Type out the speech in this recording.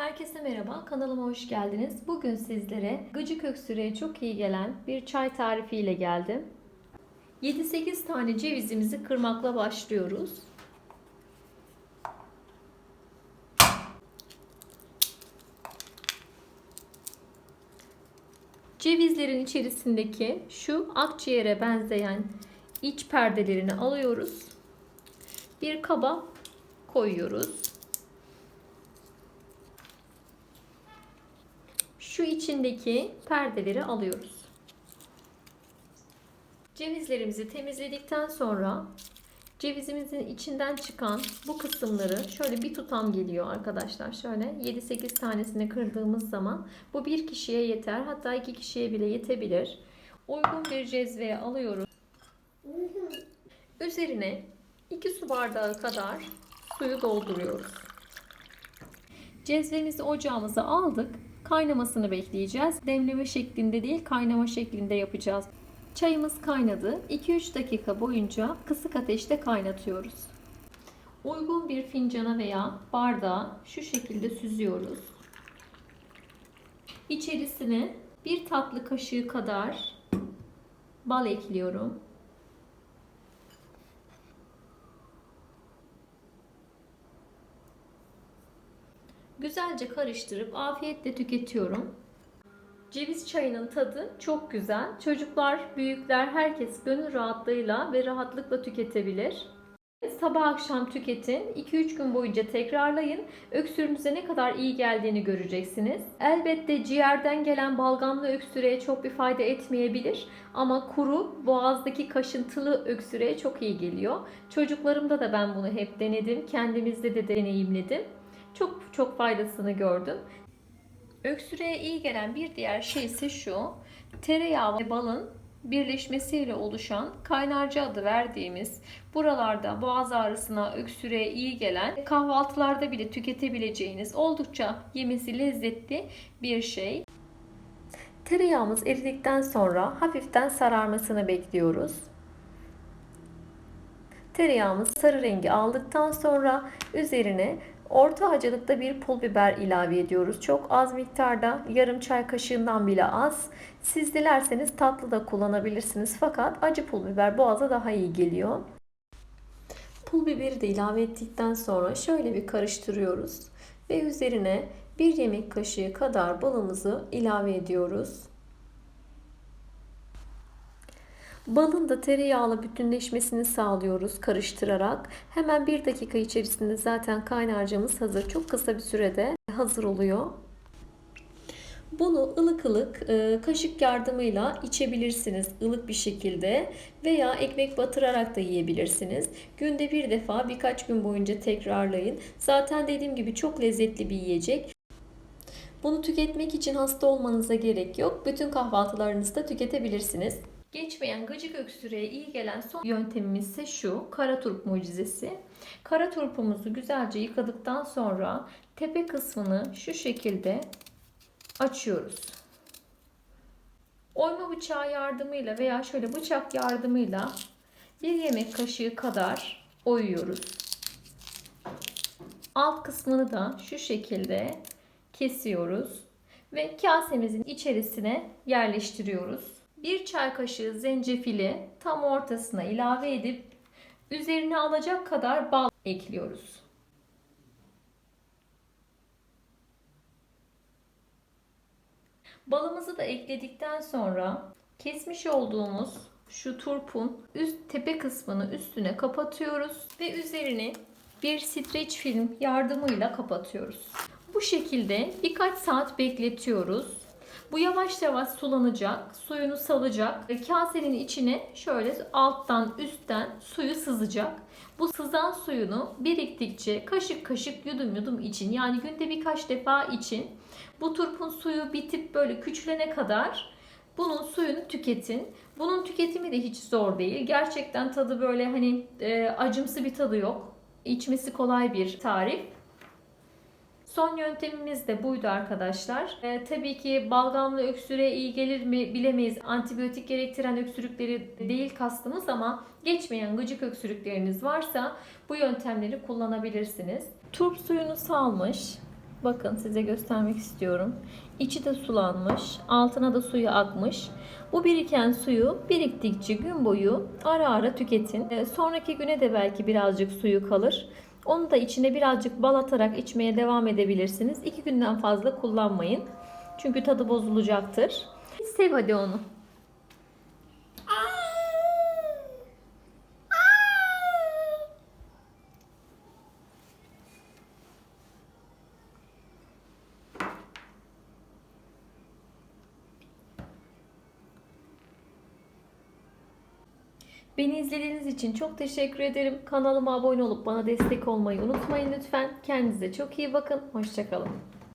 Herkese merhaba, kanalıma hoş geldiniz. Bugün sizlere gıcık öksürüğe çok iyi gelen bir çay tarifiyle geldim. 7-8 tane cevizimizi kırmakla başlıyoruz. Cevizlerin içerisindeki şu akciğere benzeyen iç perdelerini alıyoruz. Bir kaba koyuyoruz. Şu içindeki perdeleri alıyoruz. Cevizlerimizi temizledikten sonra cevizimizin içinden çıkan bu kısımları şöyle bir tutam geliyor arkadaşlar. Şöyle 7-8 tanesini kırdığımız zaman bu bir kişiye yeter. Hatta iki kişiye bile yetebilir. Uygun bir cezveye alıyoruz. Üzerine 2 su bardağı kadar suyu dolduruyoruz. Cezvemizi ocağımıza aldık. Kaynamasını bekleyeceğiz. Demleme şeklinde değil, kaynama şeklinde yapacağız. Çayımız kaynadı. 2-3 dakika boyunca kısık ateşte kaynatıyoruz. Uygun bir fincana veya bardağa şu şekilde süzüyoruz. İçerisine bir tatlı kaşığı kadar bal ekliyorum. Güzelce karıştırıp afiyetle tüketiyorum. Ceviz çayının tadı çok güzel. Çocuklar, büyükler, herkes gönül rahatlığıyla ve rahatlıkla tüketebilir. Sabah akşam tüketin. 2-3 gün boyunca tekrarlayın. Öksürüğünüze ne kadar iyi geldiğini göreceksiniz. Elbette ciğerden gelen balgamlı öksürüğe çok bir fayda etmeyebilir. Ama kuru, boğazdaki kaşıntılı öksürüğe çok iyi geliyor. Çocuklarımda da ben bunu hep denedim. Kendimizde de deneyimledim. Çok çok faydasını gördüm. Öksürüğe iyi gelen bir diğer şey ise şu. Tereyağı ve balın birleşmesiyle oluşan kaynarca adı verdiğimiz buralarda boğaz ağrısına, öksürüğe iyi gelen kahvaltılarda bile tüketebileceğiniz oldukça yemesi lezzetli bir şey. Tereyağımız eridikten sonra hafiften sararmasını bekliyoruz. Tereyağımız sarı rengi aldıktan sonra üzerine Orta acılıkta bir pul biber ilave ediyoruz. Çok az miktarda yarım çay kaşığından bile az. Siz dilerseniz tatlı da kullanabilirsiniz fakat acı pul biber boğaza daha iyi geliyor. Pul biberi de ilave ettikten sonra şöyle bir karıştırıyoruz ve üzerine bir yemek kaşığı kadar balımızı ilave ediyoruz. Balın da tereyağla bütünleşmesini sağlıyoruz karıştırarak. Hemen bir dakika içerisinde zaten kaynarcamız hazır. Çok kısa bir sürede hazır oluyor. Bunu ılık ılık e, kaşık yardımıyla içebilirsiniz ılık bir şekilde veya ekmek batırarak da yiyebilirsiniz. Günde bir defa birkaç gün boyunca tekrarlayın. Zaten dediğim gibi çok lezzetli bir yiyecek. Bunu tüketmek için hasta olmanıza gerek yok. Bütün kahvaltılarınızda tüketebilirsiniz. Geçmeyen gıcık öksürüğe iyi gelen son yöntemimiz ise şu. Kara turp mucizesi. Kara turpumuzu güzelce yıkadıktan sonra tepe kısmını şu şekilde açıyoruz. Oyma bıçağı yardımıyla veya şöyle bıçak yardımıyla bir yemek kaşığı kadar oyuyoruz. Alt kısmını da şu şekilde kesiyoruz ve kasemizin içerisine yerleştiriyoruz. Bir çay kaşığı zencefili tam ortasına ilave edip üzerine alacak kadar bal ekliyoruz. Balımızı da ekledikten sonra kesmiş olduğumuz şu turpun üst tepe kısmını üstüne kapatıyoruz ve üzerini bir streç film yardımıyla kapatıyoruz. Bu şekilde birkaç saat bekletiyoruz. Bu yavaş yavaş sulanacak, suyunu salacak ve kasenin içine şöyle alttan üstten suyu sızacak. Bu sızan suyunu biriktikçe kaşık kaşık yudum yudum için yani günde birkaç defa için bu turpun suyu bitip böyle küçülene kadar bunun suyunu tüketin. Bunun tüketimi de hiç zor değil. Gerçekten tadı böyle hani e, acımsı bir tadı yok. İçmesi kolay bir tarif. Son yöntemimiz de buydu arkadaşlar. Ee, tabii ki balgamlı öksürüğe iyi gelir mi bilemeyiz. Antibiyotik gerektiren öksürükleri değil kastımız ama geçmeyen gıcık öksürükleriniz varsa bu yöntemleri kullanabilirsiniz. Turp suyunu salmış. Bakın size göstermek istiyorum. İçi de sulanmış, altına da suyu akmış. Bu biriken suyu biriktikçe gün boyu ara ara tüketin. E, Sonraki güne de belki birazcık suyu kalır. Onu da içine birazcık bal atarak içmeye devam edebilirsiniz. İki günden fazla kullanmayın. Çünkü tadı bozulacaktır. Sev hadi onu. Beni izlediğiniz için çok teşekkür ederim. Kanalıma abone olup bana destek olmayı unutmayın lütfen. Kendinize çok iyi bakın. Hoşçakalın.